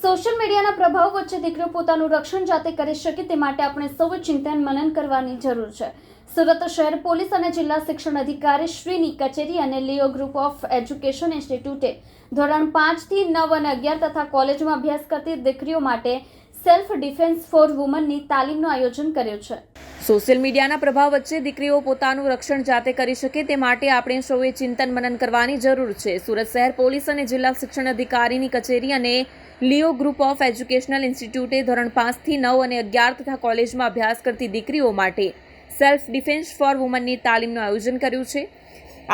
Social મીડિયાના પ્રભાવ વચ્ચે દીકરીઓ પોતાનું રક્ષણ જાતે કરી શકે તે માટે આપણે સૌ ચિંતન મનન કરવાની જરૂર છે. સુરત શહેર પોલીસ અને જિલ્લા શિક્ષણ અધિકારી શ્રીની કચેરી અને લિયો ગ્રુપ ઓફ એજ્યુકેશન ઇન્સ્ટિટ્યૂટે ધોરણ પાંચથી નવ અને અગિયાર તથા કોલેજમાં અભ્યાસ કરતી દીકરીઓ માટે સેલ્ફ ડિફેન્સ ફોર વુમનની તાલીમનું આયોજન કર્યું છે. સોશિયલ મીડિયાના પ્રભાવ વચ્ચે દીકરીઓ પોતાનું રક્ષણ જાતે કરી શકે તે માટે આપણે સૌએ ચિંતન મનન કરવાની જરૂર છે. સુરત શહેર પોલીસ અને જિલ્લા શિક્ષણ અધિકારીની કચેરી અને લિયો ગ્રુપ ઓફ એજ્યુકેશનલ ઇન્સ્ટિટ્યૂટે ધોરણ પાંચથી નવ અને અગિયાર તથા કોલેજમાં અભ્યાસ કરતી દીકરીઓ માટે સેલ્ફ ડિફેન્સ ફોર વુમનની તાલીમનું આયોજન કર્યું છે.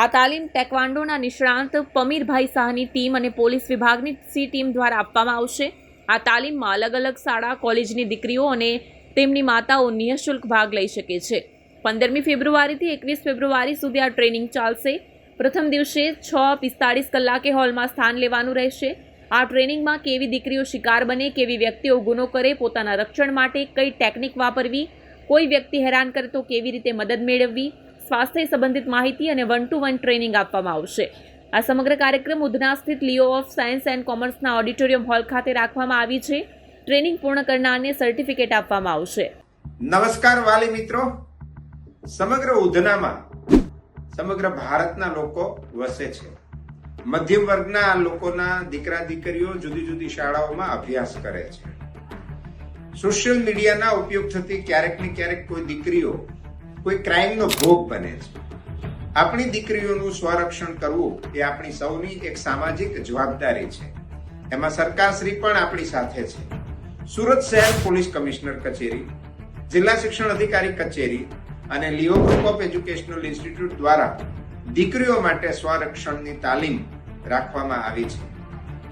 આ તાલીમ ટેકવાન્ડોના નિષ્ણાંત પમીરભાઈ શાહની ટીમ અને પોલીસ વિભાગની સી ટીમ દ્વારા આપવામાં આવશે. આ તાલીમમાં અલગ અલગ શાળા, કોલેજની દીકરીઓ અને તેમની માતાઓ નિઃશુલ્ક ભાગ લઈ શકે છે. પંદરમી ફેબ્રુઆરીથી એકવીસ ફેબ્રુઆરી સુધી આ ટ્રેનિંગ ચાલશે. પ્રથમ દિવસે છ પિસ્તાળીસ કલાકે હોલમાં સ્થાન લેવાનું રહેશે. આ ટ્રેનિંગમાં કેવી દીકરીઓ શિકાર બને, કેવી વ્યક્તિઓ ગુનો કરે, પોતાના રક્ષણ માટે કઈ ટેકનિક વાપરવી, કોઈ વ્યક્તિ હેરાન કરે તો કેવી રીતે મદદ મેળવવી, સ્વાસ્થ્ય સંબંધિત માહિતી અને વન ટુ વન ટ્રેનિંગ આપવામાં આવશે. આ સમગ્ર કાર્યક્રમ ઉધના સ્થિત લિયો ઓફ સાયન્સ એન્ડ કોમર્સના ઓડિટોરિયમ હોલ ખાતે રાખવામાં આવી છે. ટ્રેનિંગ પૂર્ણ કરનારને સર્ટિફિકેટ આપવામાં આવશે. નમસ્કાર વાલી મિત્રો. સમગ્ર ઉધનામાં સમગ્ર ભારતના લોકો વસે છે. મધ્યમ વર્ગના લોકોના દીકરા દીકરીઓ જુદી જુદી શાળાઓમાં અભ્યાસ કરે છે. સોશિયલ મીડિયાના ઉપયોગ થતી ક્યારેક ને ક્યારેક કોઈ દીકરીઓ કોઈ ક્રાઇમનો ભોગ બને છે. આપણી દીકરીઓનું સ્વરક્ષણ કરવું એ આપણી સૌની એક સામાજિક જવાબદારી છે. એમાં સરકારશ્રી પણ આપણી સાથે છે. સુરત શહેર પોલીસ કમિશનર કચેરી, જિલ્લા શિક્ષણ અધિકારી કચેરી અને Leo group of educational institute દ્વારા દીકરીઓ માટે સ્વરક્ષણની તાલીમ રાખવામાં આવી છે.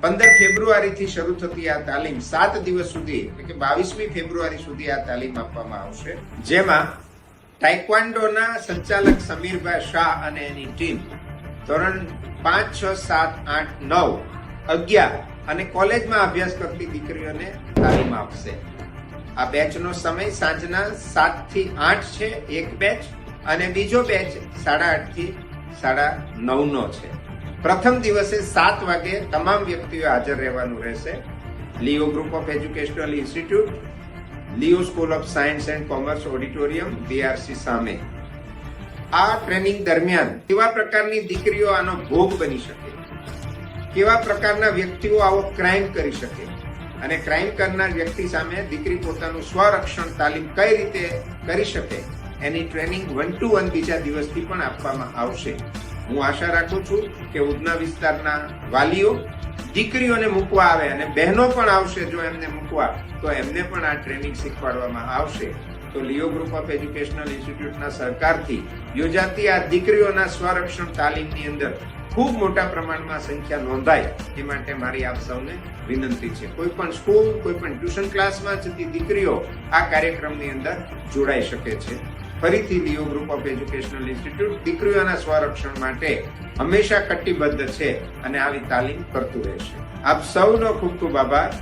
પંદર ફેબ્રુઆરીથી શરૂ થતી આ તાલીમ સાત દિવસ સુધી, એટલે કે બાવીસમી ફેબ્રુઆરી સુધી આ તાલીમ આપવામાં આવશે. જેમાં ટાઇક્વાન્ડોના સંચાલક સમીરભાઈ શાહ અને એની ટીમ ધોરણ પાંચ, છ, સાત, આઠ, નવ, અગિયાર અને કોલેજમાં અભ્યાસ કરતી દીકરીઓને તાલીમ આપશે. આ બેચનો સમય સાંજના સાતથી આઠ છે, એક બેચ, અને બીજો બેચ સાડા આઠથી સાડા નવ નો છે. પ્રથમ દિવસે સાત વાગે તમામ વ્યક્તિઓ હાજર રહેવાનું રહેશે. Leo group of educational institute, Leo school of science and commerce auditorium BRC સામે. આ ટ્રેનિંગ દરમિયાન કેવા પ્રકારની દીકરીઓ આનો ભોગ બની શકે? કેવા પ્રકારના વ્યક્તિઓ આવો ક્રાઇમ કરી શકે? અને ક્રાઇમ કરનાર વ્યક્તિ સામે દીકરી પોતાનું સ્વરક્ષણ તાલીમ કઈ રીતે કરી શકે? એની ટ્રેનિંગ વન ટુ વન બીજા દિવસથી પણ આપવામાં આવશે. હું આશા રાખું છું કે ઉધના વિસ્તારના વાલીઓ દીકરીઓને મૂકવા આવે અને બહેનો પણ આવશે જો એમને મૂકવા, તો એમને પણ આ ટ્રેનિંગ શીખવાડવામાં આવશે. તો લિયો ગ્રુપ ઓફ એજ્યુકેશનલ ઇન્સ્ટિટ્યૂટના સરકારથી યોજાતી આ દીકરીઓના સ્વરક્ષણ તાલીમની અંદર ખૂબ મોટા પ્રમાણમાં સંખ્યા નોંધાય. એ માટે મારી આપ સૌને વિનંતી છે. કોઈ પણ સ્કૂલ, કોઈ પણ ટ્યુશન ક્લાસમાં જતી દીકરીઓ આ કાર્યક્રમની અંદર જોડાઈ શકે છે. ફરીથી Leo group of educational institute દીકરીઓના સ્વરક્ષણ માટે હંમેશા કટિબદ્ધ છે અને આવી તાલીમ કરતું રહેશે. આપ સૌનો ખૂબ ખૂબ આભાર.